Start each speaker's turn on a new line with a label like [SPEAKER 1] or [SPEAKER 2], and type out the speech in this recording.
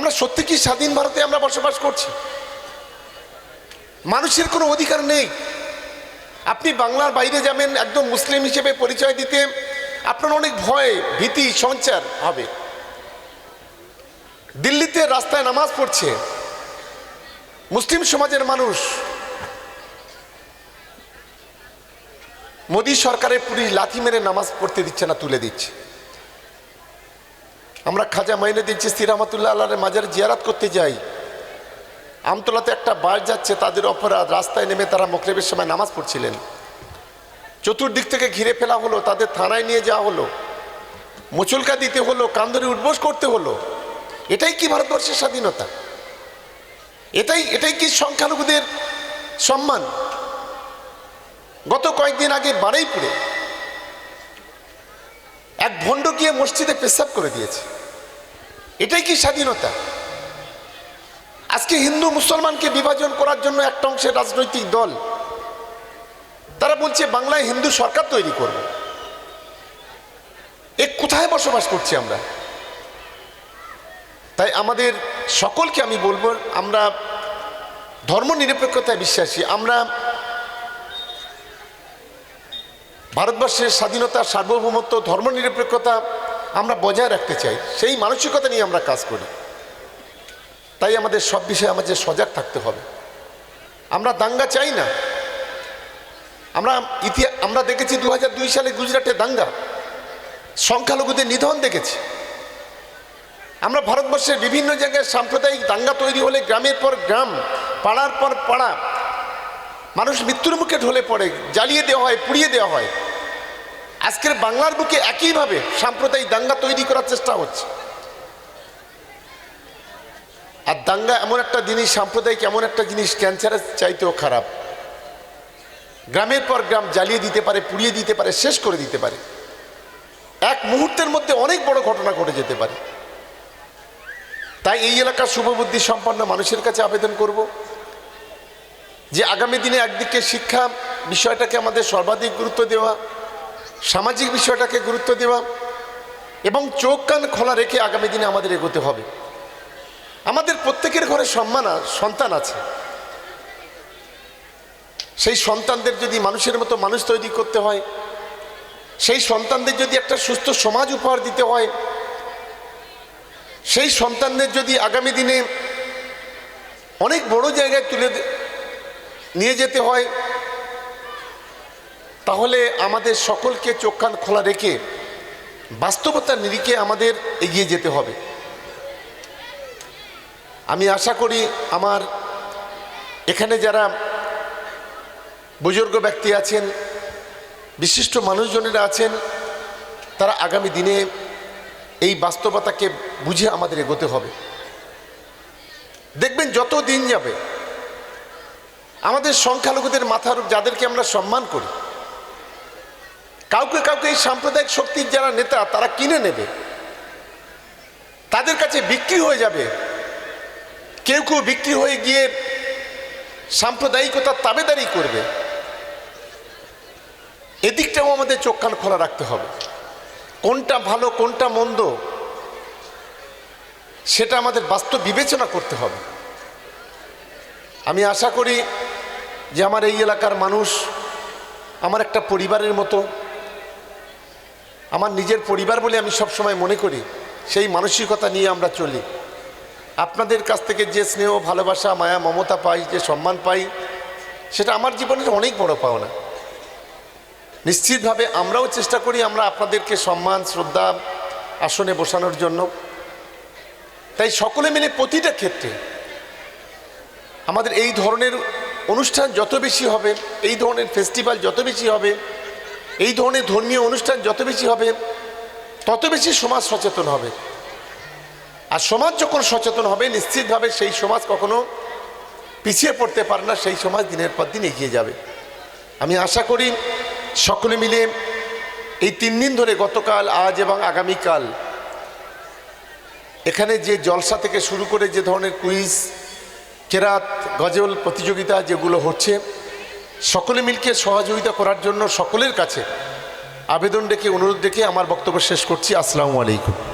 [SPEAKER 1] আমরা সত্যি কি স্বাধীন ভারতে আমরা বসবাস করছি? মানুষের কোনো অধিকার নেই। আপনি বাংলার বাইরে যাবেন, একদম মুসলিম হিসেবে পরিচয় দিতে আপনার অনেক ভয়, ভীতি, সঞ্চার হবে। দিল্লিতে রাস্তায় নামাজ পড়ছে। মুসলিম সমাজের মানুষ। মোদী সরকারের পুলিশ লাথি মেরে নামাজ পড়তে দিচ্ছে না, তুলে দিচ্ছে। আমরা খাজা মাইনে দিচ্ছি শ্রীরামতুল্লাহ আল্লাহর মাজার জিয়ারাত করতে যাই। আমতলাতে একটা বাস যাচ্ছে, তাদের অপরাধ। রাস্তায় নেমে তারা মকরেবের সময় নামাজ পড়ছিলেন। চতুর্দিক থেকে ঘিরে ফেলা হলো, তাদের থানায় নিয়ে যাওয়া হলো। মুচুলকা দিতে হলো, কান্দরে উঠবোস করতে হলো। এটাই কি ভারতবর্ষের স্বাধীনতা? এটাই এটাই কি সংখ্যালঘুদের সম্মান? গত কয়েকদিন আগে বারুইপুরে এক ভণ্ড গিয়ে মসজিদে পেশাব করে দিয়েছে। এটাই কি স্বাধীনতা? আজকে হিন্দু মুসলমানকে বিভাজন করার জন্য একটা অংশের রাজনৈতিক দল, তারা বলছে বাংলায় হিন্দু সরকার তৈরি করব। এ কোথায় বসবাস করছি আমরা? তাই আমাদের সকলকে আমি বলব, আমরা ধর্ম নিরপেক্ষতায় বিশ্বাসী, আমরা ভারতবর্ষের স্বাধীনতা, সার্বভৌমত্ব ধর্ম নিরপেক্ষতা আমরা বজায় রাখতে চাই, সেই মানসিকতা নিয়ে আমরা কাজ করি। তাই আমাদের সব বিষয়ে আমাদের সজাগ থাকতে হবে। আমরা দাঙ্গা চাই না। আমরা ইতিহাস আমরা দেখেছি দু সালে গুজরাটে দাঙ্গা। সংখ্যালঘুদের নিধন দেখেছি। আমরা ভারতবর্ষের বিভিন্ন জায়গায় সাম্প্রদায়িক দাঙ্গা তৈরি হলে গ্রামের পর গ্রাম, পাড়ার পর পাড়া মানুষ মৃত্যুর মুখে ঢলে পড়ে, জ্বালিয়ে দেওয়া হয়, পুড়িয়ে দেওয়া হয়। আজকের বাংলার বুকে একইভাবে সাম্প্রদায়িক দাঙ্গা তৈরি করার চেষ্টা হচ্ছে। আর দাঙ্গা এমন একটা জিনিস, সাম্প্রদায়িক এমন একটা জিনিস, ক্যান্সারের চাইতেও খারাপ। গ্রামের পর গ্রাম জ্বালিয়ে দিতে পারে, পুড়িয়ে দিতে পারে, শেষ করে দিতে পারে। এক মুহূর্তের মধ্যে অনেক বড় ঘটনা ঘটে যেতে পারে। তাই এই এলাকার শুভবুদ্ধি সম্পন্ন মানুষের কাছে আবেদন করব। যে আগামী দিনে একদিকে শিক্ষা বিষয়টাকে আমাদের সর্বাধিক গুরুত্ব দেওয়া, সামাজিক বিষয়টাকে গুরুত্ব দেওয়া, এবং চোখ কান খোলা রেখে আগামী দিনে আমাদের এগোতে হবে। আমাদের প্রত্যেকের ঘরে সম্মান সন্তান আছে। সেই সন্তানদের যদি মানুষের মতো মানুষ তৈরি করতে হয়, সেই সন্তানদের যদি একটা সুস্থ সমাজ উপহার দিতে হয়, সেই সন্তানদের যদি আগামী দিনে অনেক বড় জায়গায় তুলে নিয়ে যেতে হয়। তাহলে আমাদের সকলকে চোখ কান খোলা রেখে বাস্তবতার নিরিখে আমাদের এগিয়ে যেতে হবে। আমি আশা করি আমার এখানে যারা বুজুর্গ ব্যক্তি আছেন, বিশিষ্ট মানুষজনেরা আছেন, তারা আগামী দিনে এই বাস্তবতাকে বুঝে আমাদের এগোতে হবে। দেখবেন যত দিন যাবে আমাদের সংখ্যালঘুদের মাথার উপর যাদেরকে আমরা সম্মান করি, কাউকে কাউকে এই সাম্প্রদায়িক শক্তির যারা নেতা, তারা কিনে নেবে, তাদের কাছে বিক্রি হয়ে যাবে। কেউ কেউ বিক্রি হয়ে গিয়ে সাম্প্রদায়িকতার তাবেদারি করবে। এদিকটাও আমাদের চোখ কান খোলা রাখতে হবে। কোনটা ভালো, কোনটা মন্দ, সেটা আমাদের বাস্তব বিবেচনা করতে হবে। আমি আশা করি যে আমার এই এলাকার মানুষ, আমার একটা পরিবারের মতো, আমার নিজের পরিবার বলে আমি সব সময় মনে করি, সেই মানসিকতা নিয়ে আমরা চলি। আপনাদের কাছ থেকে যে স্নেহ, ভালোবাসা, মায়া, মমতা পাই, যে সম্মান পাই, সেটা আমার জীবনের অনেক বড় পাওনা। নিশ্চিতভাবে আমরাও চেষ্টা করি আমরা আপনাদেরকে সম্মান, শ্রদ্ধা, আসনে বসানোর জন্য। তাই সকলে মিলে প্রতিটা ক্ষেত্রে আমাদের এই ধরনের অনুষ্ঠান যত বেশি হবে, এই ধরনের ফেস্টিভ্যাল যত বেশি হবে, এই ধরনের ধর্মীয় অনুষ্ঠান যত বেশি হবে, তত বেশি সমাজ সচেতন হবে। আর সমাজ যখন সচেতন হবে, নিশ্চিতভাবে সেই সমাজ কখনো পিছিয়ে পড়তে পারে না, সেই সমাজ দিনের পর দিন এগিয়ে যাবে। আমি আশা করি সকলে মিলে এই তিন দিন ধরে গতকাল, আজ এবং আগামীকাল, এখানে যে জলসা থেকে শুরু করে যে ধরনের কুইজ কেরাত, গজল প্রতিযোগিতা যেগুলো হচ্ছে, সকলে মিলকে সহযোগিতা করার জন্য সকলের কাছে আবেদন ডেকে, অনুরোধ ডেকে আমার বক্তব্য শেষ করছি। আসসালামু আলাইকুম।